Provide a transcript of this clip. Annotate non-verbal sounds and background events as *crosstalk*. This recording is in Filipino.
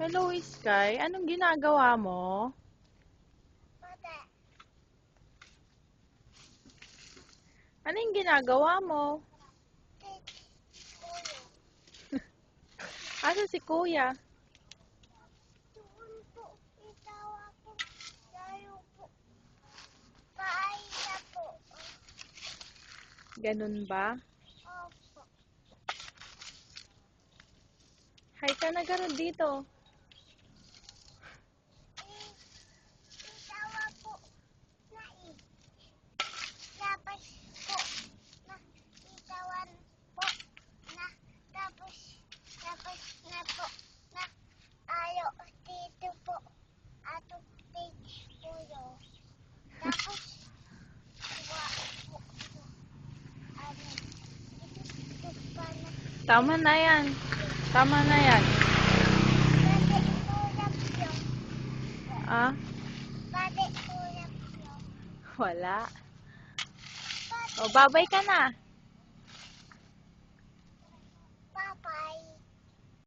Hello, Sky. Anong ginagawa mo? Mata. Ano yung ginagawa mo? *laughs* Asa si Kuya? Ganun ba? Opo. Hi ka na ganun dito. Tama na yan. Tama na yan. Ah? Wala. O, babay ka na.